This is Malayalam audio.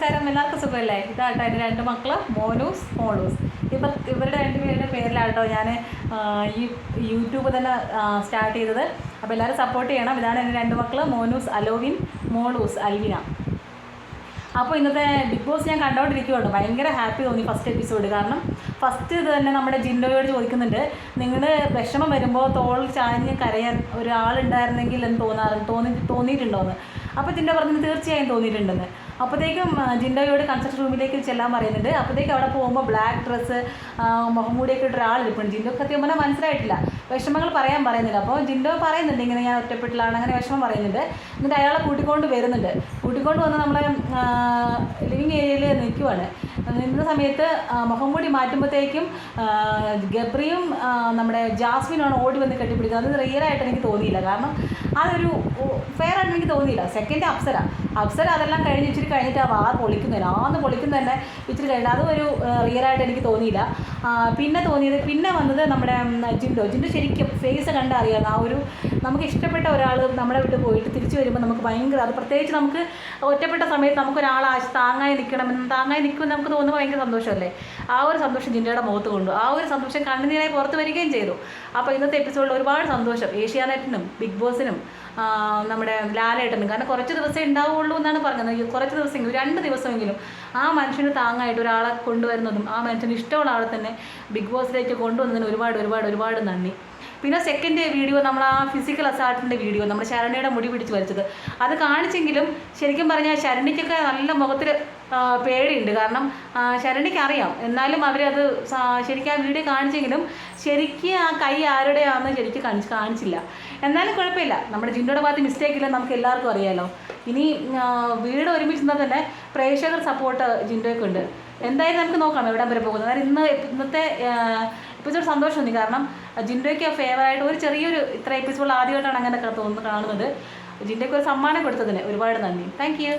നമസ്കാരം. എല്ലാവർക്കും സുഖമല്ലേ? ഇതാട്ടോ എന്റെ രണ്ട് മക്കൾ മോനൂസ് മോളൂസ് ഇപ്പം ഇവരുടെ രണ്ടുപേരുടെ പേരിലാട്ടോ ഞാൻ ഈ യൂട്യൂബ് തന്നെ സ്റ്റാർട്ട് ചെയ്തത്. അപ്പോൾ എല്ലാവരും സപ്പോർട്ട് ചെയ്യണം. ഇതാണ് എന്റെ രണ്ട് മക്കൾ മോനൂസ് അലോവിൻ മോളൂസ് അൽവിന. അപ്പോൾ ഇന്നത്തെ ബിഗ് ബോസ് ഞാൻ കണ്ടുകൊണ്ടിരിക്കുകയാണ് ഭയങ്കര ഹാപ്പി തോന്നി ഫസ്റ്റ് എപ്പിസോഡ്. കാരണം ഫസ്റ്റ് ഇത് തന്നെ നമ്മുടെ ജിൻഡോയോട് ചോദിക്കുന്നുണ്ട് നിങ്ങൾ വിഷമം വരുമ്പോൾ തോൾ ചാഞ്ഞ് കരയാൻ ഒരാളുണ്ടായിരുന്നെങ്കിൽ എന്ന് തോന്നാറ് തോന്നി തോന്നിയിട്ടുണ്ടോയെന്ന് അപ്പോൾ ജിൻഡോ പറഞ്ഞു തീർച്ചയായും തോന്നിയിട്ടുണ്ടെന്ന്. അപ്പോഴത്തേക്കും ജിൻഡോയോട് കൺസ്ട്രക്ഷൻ റൂമിലേക്ക് ചെല്ലാൻ പറയുന്നുണ്ട്. അപ്പോഴത്തേക്കും അവിടെ പോകുമ്പോൾ ബ്ലാക്ക് ഡ്രസ്സ് മുഖംമൂടിയൊക്കെ ഇട്ട ഒരാളിരിപ്പുണ്ട് ജിൻഡോ സത്യം പറഞ്ഞാൽ മനസ്സിലായിട്ടില്ല. വിഷമങ്ങൾ പറയാൻ പറയുന്നില്ല. അപ്പോൾ ജിൻഡോ പറയുന്നുണ്ട് ഇങ്ങനെ ഞാൻ ഒറ്റപ്പെട്ടിലാണ്. അങ്ങനെ വിഷമം പറയുന്നുണ്ട്. എന്നിട്ട് അയാളെ കൂട്ടിക്കൊണ്ട് വരുന്നുണ്ട്. കൂട്ടിക്കൊണ്ട് വന്ന് നമ്മളെ ലിവിങ് ഏരിയയിൽ നിൽക്കുവാണ്. നിന്ന സമയത്ത് മുഖം മുഖംമൂടി മാറ്റുമ്പോഴത്തേക്കും ആ, ഗബ്രിയും നമ്മുടെ ജാസ്മിനുമാണ് ഓടി വന്ന് കെട്ടിപ്പിടിക്കുന്നത് അത് റിയൽ ആയിട്ട് എനിക്ക് തോന്നിയില്ല. കാരണം അതൊരു ഫെയർ ആയിട്ട് എനിക്ക് തോന്നിയില്ല. സെക്കൻഡ് അപ്സര. അപ്സര അതെല്ലാം കഴിഞ്ഞ് ഇച്ചിരി കഴിഞ്ഞിട്ട് ആ വാ പൊളിക്കുന്നതിന് ആന്ന് പൊളിക്കുന്ന തന്നെ ഇച്ചിരി കഴിഞ്ഞിട്ട് അതും ഒരു റിയൽ ആയിട്ട് എനിക്ക് തോന്നിയില്ല. പിന്നെ തോന്നിയത് പിന്നെ വന്നത് നമ്മുടെ ജിൻഡോ. ജിൻഡോ ശരിക്കും ഫേസ് കണ്ട് അറിയാം. ആ ഒരു നമുക്ക് ഇഷ്ടപ്പെട്ട ഒരാൾ നമ്മുടെ വിട്ട് പോയിട്ട് തിരിച്ചു വരുമ്പോൾ നമുക്ക് ഭയങ്കര അത് പ്രത്യേകിച്ച് നമുക്ക് ഒറ്റപ്പെട്ട സമയത്ത് നമുക്കൊരാൾ താങ്ങായി നിൽക്കണമെന്ന് താങ്ങായി നിൽക്കുമെന്ന് നമുക്ക് തോന്നുമ്പോൾ ഭയങ്കര സന്തോഷമല്ലേ? ആ ഒരു സന്തോഷം ജിൻഡയുടെ മുഖത്ത് കൊണ്ടു. ആ ഒരു സന്തോഷം കണ്ണുനീരായി പുറത്ത് വരികയും ചെയ്തു. അപ്പോൾ ഇന്നത്തെ എപ്പിസോഡിൽ ഒരുപാട് സന്തോഷം. ഏഷ്യാനെറ്റിനും ബിഗ് ബോസിനും നമ്മുടെ ലാലേട്ടനും. കാരണം കുറച്ച് ദിവസമേ ഉണ്ടാവുള്ളൂ എന്നാണ് പറഞ്ഞത്. കുറച്ച് ദിവസമെങ്കിലും രണ്ട് ദിവസമെങ്കിലും ആ മനുഷ്യന് താങ്ങായിട്ട് ഒരാളെ കൊണ്ടുവരുന്നതും ആ മനുഷ്യന് ഇഷ്ടമുള്ള ആളെ തന്നെ ബിഗ് ബോസിലേക്ക് കൊണ്ടുവന്നതിന് ഒരുപാട് ഒരുപാട് ഒരുപാട് നന്ദി. പിന്നെ സെക്കൻഡ് വീഡിയോ നമ്മൾ ആ ഫിസിക്കൽ അസാൾട്ടിന്റെ വീഡിയോ നമ്മൾ ശരണ്യയുടെ മുടി പിടിച്ച് വലിച്ചത്. അത് കാണിച്ചെങ്കിലും ശരിക്കും പറഞ്ഞാൽ ശരണിക്കൊക്കെ നല്ല മുഖത്തിൽ പേടിയുണ്ട്. കാരണം ശരണിക്ക് അറിയാം എന്നാലും അവരത് ശരിക്കും ആ വീഡിയോ കാണിച്ചെങ്കിലും ശരിക്കും ആ കൈ ആരുടെയാണെന്ന് ശരിക്കും കാണിച്ച് കാണിച്ചില്ല. എന്നാലും കുഴപ്പമില്ല. നമ്മുടെ ജിൻഡോയുടെ ഭാഗത്ത് മിസ്റ്റേക്ക് ഇല്ല നമുക്ക് എല്ലാവർക്കും അറിയാലോ. ഇനി വീട് ഒരുമിച്ച് നിന്നാൽ തന്നെ പ്രേക്ഷകർ സപ്പോർട്ട് ജിൻഡോയ്ക്കുണ്ട്. എന്തായാലും നമുക്ക് നോക്കാം എവിടം വരെ പോകുന്നത്. അതായത് ഇന്ന് ഇന്നത്തെ എപ്പിസോഡ് സന്തോഷം തോന്നി കാരണം ജിൻഡോയ്ക്ക് ഫേവറായിട്ട് ഒരു ചെറിയൊരു ഇത്ര എപ്പിസോഡ് ആദ്യമായിട്ടാണ് അങ്ങനെ തോന്നുന്നു കാണുന്നത്. ജിൻഡോയ്ക്ക് ഒരു സമ്മാനം കൊടുത്തതിന് ഒരുപാട് നന്ദി. Thank you